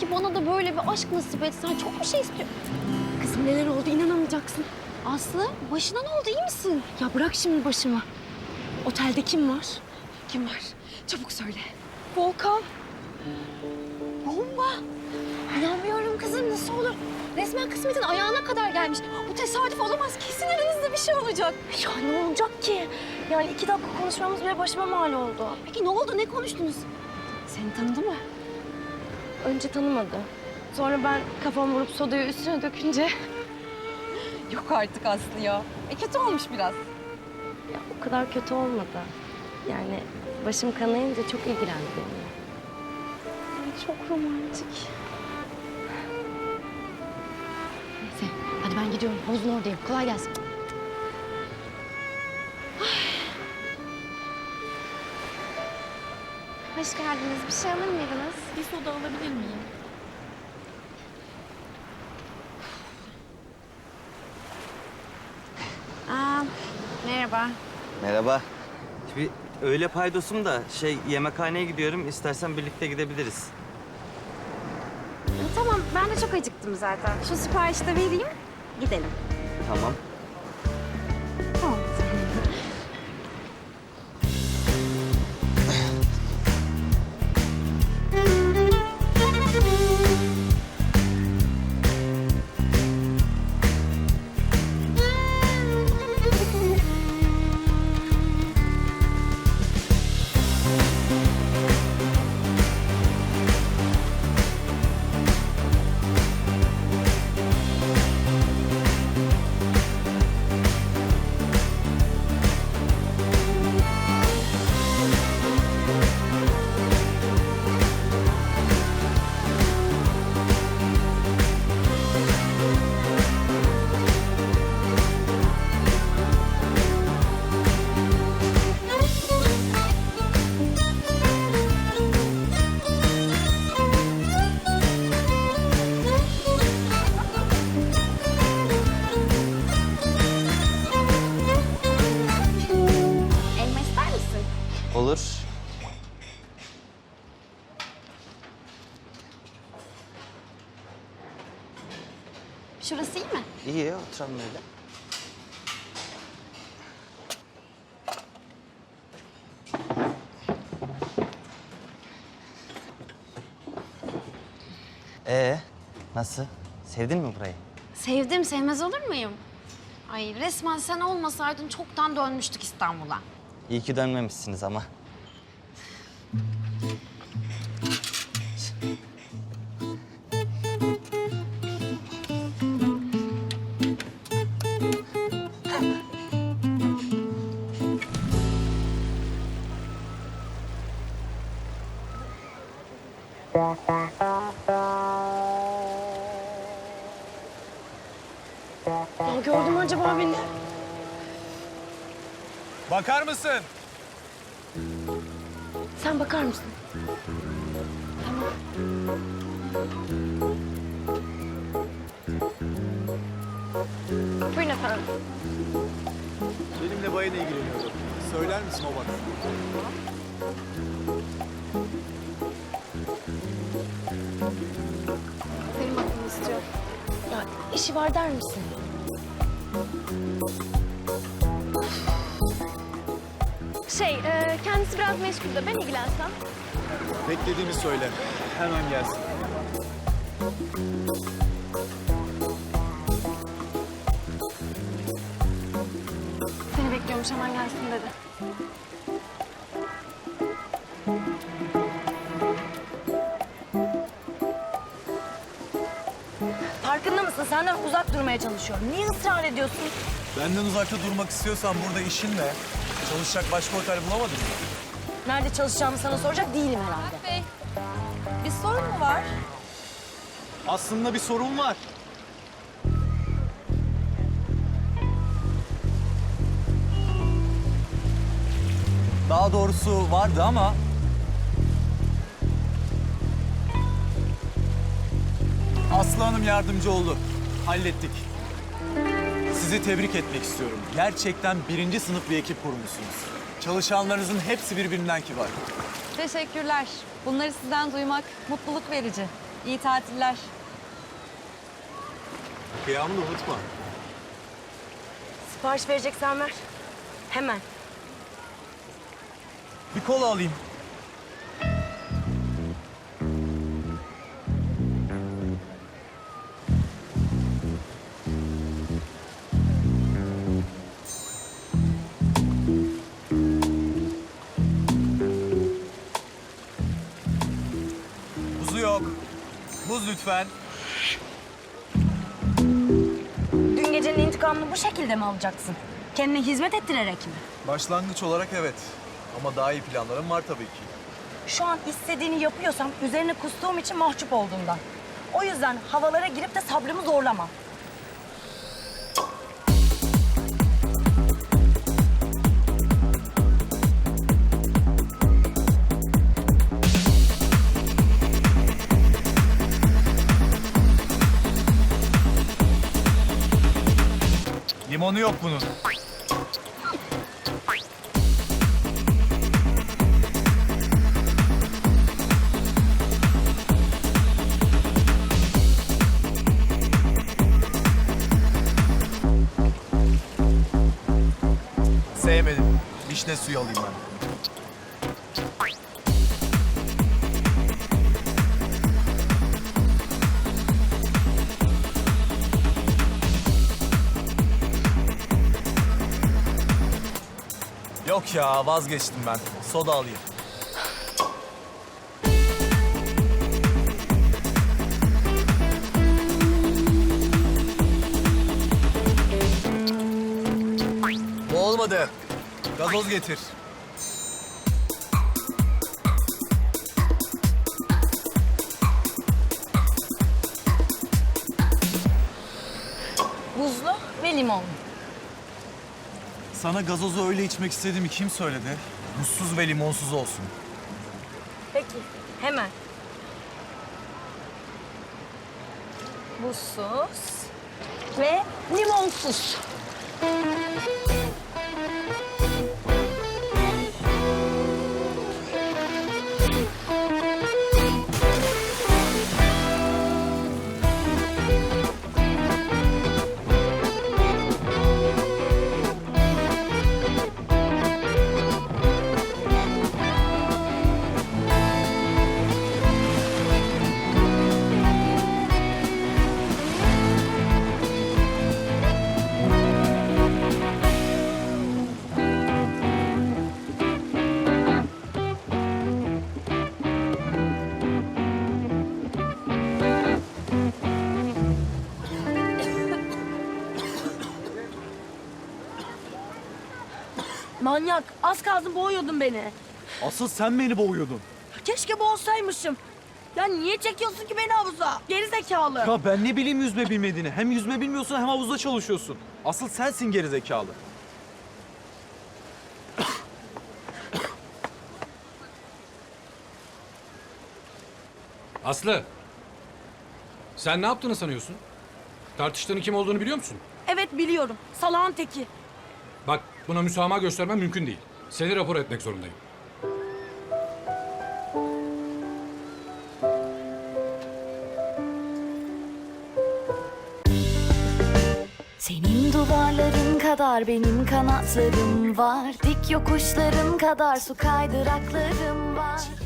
Sanki bana da böyle bir aşk nasip etsen çok bir şey istiyorum. Kızım neler oldu inanamayacaksın. Aslı başına ne oldu iyi misin? Ya bırak şimdi başımı. Otelde kim var? Kim var? Çabuk söyle. Volkan. Bomba. İnanmıyorum kızım nasıl olur? Resmen kısmetin ayağına kadar gelmiş. Bu tesadüf olamaz. Kesin aranızda bir şey olacak. Ya ne olacak ki? Yani iki dakika konuşmamız bile başıma mal oldu. Peki ne oldu? Ne konuştunuz? Seni tanıdı mı? Önce tanımadı. Sonra ben kafamı vurup sodayı üstüne dökünce... Yok artık Aslı ya. E kötü olmuş biraz. Ya o kadar kötü olmadı. Yani başım kanayınca çok ilgilendi benimle. Ay, çok romantik. Neyse hadi ben gidiyorum. Havuzun oradayım. Kolay gelsin. Hoş geldiniz. Bir şey alır mıydınız? Bir soda alabilir miyim? Aa, merhaba. Merhaba. Bir öğle paydosum da şey yemekhaneye gidiyorum. İstersen birlikte gidebiliriz. Tamam ben de çok acıktım zaten. Şu siparişi de vereyim. Gidelim. Tamam. Tamam. Şurası iyi mi? İyi oturalım öyle. Ee, nasıl? Sevdin mi burayı? Sevdim, sevmez olur muyum? Ay resmen sen olmasaydın çoktan dönmüştük İstanbul'a. İyi ki dönmemişsiniz ama. Bakar mısın? Sen bakar mısın? Tamam. Buyurun efendim. Benimle bayan ilgileniyordu. Söyler misin o bana? Benim bakmamı istiyor. Ya işi var der misin? Şey, e, kendisi biraz meşgul de ben ilgilensem. Beklediğimi söyle. Hemen gelsin. Seni bekliyormuş hemen gelsin dedi. Farkında mısın? Senden uzak durmaya çalışıyorum. Niye ısrar ediyorsun? Benden uzakta durmak istiyorsan burada işin ne? Çalışacak başka otel bulamadın mı? Nerede çalışacağımı sana soracak değilim herhalde. Bey, bir sorun mu var? Aslında bir sorun var. Daha doğrusu vardı ama... Aslı Hanım yardımcı oldu. Hallettik. Sizi tebrik etmek istiyorum. Gerçekten birinci sınıf bir ekip kurmuşsunuz. Çalışanlarınızın hepsi birbirinden kibar. Teşekkürler. Bunları sizden duymak mutluluk verici. İyi tatiller. Kıyamını unutma. Sipariş vereceksen ver. Hemen. Bir kola alayım. Yok. Buz lütfen. Dün gecenin intikamını bu şekilde mi alacaksın? Kendine hizmet ettirerek mi? Başlangıç olarak evet. Ama daha iyi planlarım var tabii ki. Şu an istediğini yapıyorsam üzerine kustuğum için mahcup olduğumdan. O yüzden havalara girip de sabrımı zorlama. Limonu yok bunun. Sevmedim. Vişne suyu alayım ben. Yok ya vazgeçtim ben. Soda alayım. Bu olmadı. Gazoz getir. Buzlu ve limon. Sana gazozu öyle içmek istediğimi kim söyledi? Buzsuz ve limonsuz olsun. Peki. Hemen. Buzsuz ve limonsuz. Manyak. Az kalsın boğuyordun beni. Asıl sen beni boğuyordun. Keşke boğsaymışım. Ya niye çekiyorsun ki beni havuza? Geri zekalı. Ya ben ne bileyim yüzme bilmediğini. Hem yüzme bilmiyorsun hem havuzda çalışıyorsun. Asıl sensin geri zekalı. Aslı. Sen ne yaptığını sanıyorsun? Tartıştığının kim olduğunu biliyor musun? Evet biliyorum. Salağın teki. Buna müsamaha göstermem mümkün değil. Seni rapor etmek zorundayım. Senin duvarların kadar benim kanatlarım var Dik yokuşların kadar su kaydıraklarım var